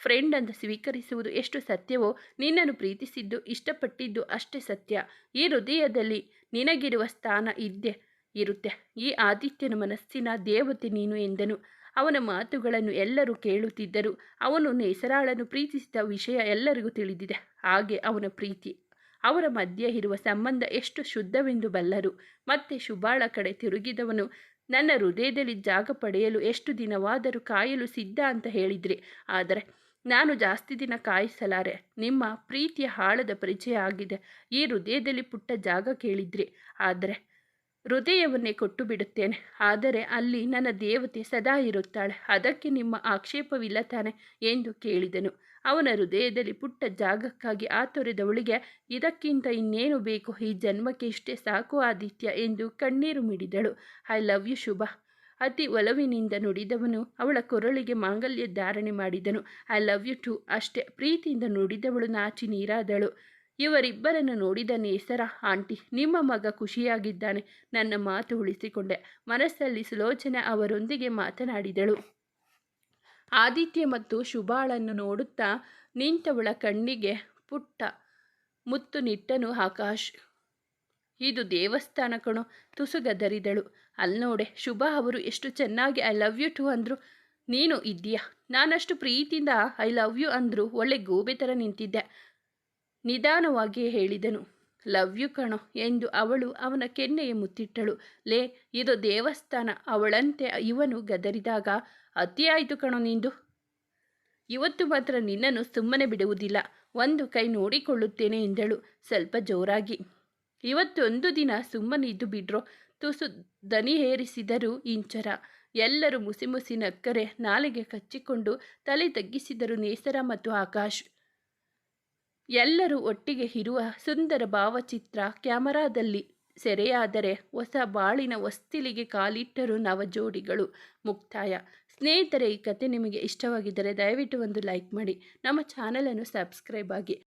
ಫ್ರೆಂಡ್ ಅಂತ ಸ್ವೀಕರಿಸುವುದು ಎಷ್ಟು ಸತ್ಯವೋ ನಿನ್ನನ್ನು ಪ್ರೀತಿಸಿದ್ದು, ಇಷ್ಟಪಟ್ಟಿದ್ದು ಅಷ್ಟೇ ಸತ್ಯ. ಈ ಹೃದಯದಲ್ಲಿ ನಿನಗಿರುವ ಸ್ಥಾನ ಇದ್ದೆ ಇರುತ್ತೆ. ಈ ಆದಿತ್ಯನ ಮನಸ್ಸಿನ ದೇವತೆ ನೀನು ಎಂದನು. ಅವನ ಮಾತುಗಳನ್ನು ಎಲ್ಲರೂ ಕೇಳುತ್ತಿದ್ದರು. ಅವನು ನೇಸರಾಳನ್ನು ಪ್ರೀತಿಸಿದ ವಿಷಯ ಎಲ್ಲರಿಗೂ ತಿಳಿದಿದೆ. ಹಾಗೆ ಅವನ ಪ್ರೀತಿ. ಅವರ ಮಧ್ಯೆ ಇರುವ ಸಂಬಂಧ ಎಷ್ಟು ಶುದ್ಧವೆಂದು ಬಲ್ಲರು. ಮತ್ತೆ ಶುಭಾಳ ಕಡೆ ತಿರುಗಿದವನು. ನನ್ನ ಹೃದಯದಲ್ಲಿ ಜಾಗ ಪಡೆಯಲು ಎಷ್ಟು ದಿನವಾದರೂ ಕಾಯಲು ಸಿದ್ಧ ಅಂತ ಹೇಳಿದ್ರಿ. ಆದರೆ ನಾನು ಜಾಸ್ತಿ ದಿನ ಕಾಯಿಸಲಾರೆ, ನಿಮ್ಮ ಪ್ರೀತಿಯ ಹಾಳದ ಪರಿಚಯ ಆಗಿದೆ. ಈ ಹೃದಯದಲ್ಲಿ ಪುಟ್ಟ ಜಾಗ ಕೇಳಿದ್ರಿ. ಆದರೆ ಹೃದಯವನ್ನೇ ಕೊಟ್ಟು ಬಿಡುತ್ತೇನೆ ಆದರೆ ಅಲ್ಲಿ ನನ್ನ ದೇವತೆ ಸದಾ ಇರುತ್ತಾಳೆ. ಅದಕ್ಕೆ ನಿಮ್ಮ ಆಕ್ಷೇಪವಿಲ್ಲ ತಾನೆ ಎಂದು ಕೇಳಿದನು. ಅವನ ಹೃದಯದಲ್ಲಿ ಪುಟ್ಟ ಜಾಗಕ್ಕಾಗಿ ಆತೊರೆದವಳಿಗೆ ಇದಕ್ಕಿಂತ ಇನ್ನೇನು ಬೇಕು? ಈ ಜನ್ಮಕ್ಕೆ ಇಷ್ಟೇ ಸಾಕು ಆದಿತ್ಯ ಎಂದು ಕಣ್ಣೀರು ಮಿಡಿದಳು. I love you Shubha. ಅತಿ ಒಲವಿನಿಂದ ನುಡಿದವನು ಅವಳ ಕೊರಳಿಗೆ ಮಾಂಗಲ್ಯ ಧಾರಣೆ ಮಾಡಿದನು. ಐ ಲವ್ ಯು ಟು ಅಷ್ಟೇ ಪ್ರೀತಿಯಿಂದ ನುಡಿದವಳು ನಾಚಿ ನೀರಾದಳು. ಇವರಿಬ್ಬರನ್ನು ನೋಡಿದ ನೇಸರ ಆಂಟಿ, ನಿಮ್ಮ ಮಗ ಖುಷಿಯಾಗಿದ್ದಾನೆ. ನನ್ನ ಮಾತು ಉಳಿಸಿಕೊಂಡೆ. ಮನಸ್ಸಲ್ಲಿ ಸುಲೋಚನೆ ಅವರೊಂದಿಗೆ ಮಾತನಾಡಿದಳು. ಆದಿತ್ಯ ಮತ್ತು ಶುಭಾಳನ್ನು ನೋಡುತ್ತಾ ನಿಂತವಳ ಕಣ್ಣಿಗೆ ಪುಟ್ಟ ಮುತ್ತು ನಿಟ್ಟನು ಆಕಾಶ್. ಇದು ದೇವಸ್ಥಾನ ಕಣೋ ತುಸುಗದರಿದಳು ಅಲ್ಲಿ ನೋಡೆ ಶುಭ ಅವರು ಎಷ್ಟು ಚೆನ್ನಾಗಿ ಐ ಲವ್ ಯು ಟು ಅಂದರು. ನೀನು ಇದ್ದೀಯಾ? ನಾನಷ್ಟು ಪ್ರೀತಿಯಿಂದ ಐ ಲವ್ ಯು ಅಂದರು. ಒಳ್ಳೆ ಗೋಬೆ ಥರ ನಿಂತಿದ್ದೆ. ನಿಧಾನವಾಗಿ ಹೇಳಿದನು. ಲವ್ ಯು ಕಣೋ ಎಂದು ಅವಳು ಅವನ ಕೆನ್ನೆಯ ಮುತ್ತಿಟ್ಟಳು. ಲೇ, ಇದು ದೇವಸ್ಥಾನ. ಅವಳಂತೆ ಇವನು ಗದರಿದಾಗ ಅತಿಯಾಯಿತು ಕಣೋ ನಿಂದು. ಇವತ್ತು ಮಾತ್ರ ನಿನ್ನನ್ನು ಸುಮ್ಮನೆ ಬಿಡುವುದಿಲ್ಲ. ಒಂದು ಕೈ ನೋಡಿಕೊಳ್ಳುತ್ತೇನೆ ಎಂದಳು. ಸ್ವಲ್ಪ ಜೋರಾಗಿ. ಇವತ್ತೊಂದು ದಿನ ಸುಮ್ಮನಿದ್ದು ಬಿಡ್ರೋ? ತುಸು ದನಿ ಹೇರಿಸಿದರು ಇಂಚರ. ಎಲ್ಲರೂ ಮುಸಿ ಮುಸಿ ನಕ್ಕರೆ, ನಾಲಿಗೆ ಕಚ್ಚಿಕೊಂಡು ತಲೆ ತಗ್ಗಿಸಿದರು ನೇಸರ ಮತ್ತು ಆಕಾಶ್. ಎಲ್ಲರೂ ಒಟ್ಟಿಗೆ ಇರುವ ಸುಂದರ ಭಾವಚಿತ್ರ ಕ್ಯಾಮರಾದಲ್ಲಿ ಸೆರೆಯಾದರೆ ಹೊಸ ಬಾಳಿನ ಹೊಸ್ತಿಲಿಗೆ ಕಾಲಿಟ್ಟರು ನವಜೋಡಿಗಳು. ಮುಕ್ತಾಯ. ಸ್ನೇಹಿತರೆ, ಈ ಕತೆ ನಿಮಗೆ ಇಷ್ಟವಾಗಿದ್ದರೆ ದಯವಿಟ್ಟು ಒಂದು ಲೈಕ್ ಮಾಡಿ. ನಮ್ಮ ಚಾನಲನ್ನು ಸಬ್ಸ್ಕ್ರೈಬ್ ಆಗಿ.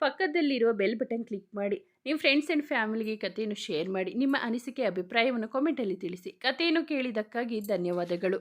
ಪಕ್ಕದಲ್ಲಿರುವ ಬೆಲ್ ಬಟನ್ ಕ್ಲಿಕ್ ಮಾಡಿ ನಿಮ್ಮ ಫ್ರೆಂಡ್ಸ್ ಆ್ಯಂಡ್ ಫ್ಯಾಮಿಲಿಗೆ ಕಥೆಯನ್ನು ಶೇರ್ ಮಾಡಿ, ನಿಮ್ಮ ಅನಿಸಿಕೆ, ಅಭಿಪ್ರಾಯವನ್ನು ಕಾಮೆಂಟಲ್ಲಿ ತಿಳಿಸಿ. ಕಥೆಯನ್ನು ಕೇಳಿದ್ದಕ್ಕಾಗಿ ಧನ್ಯವಾದಗಳು.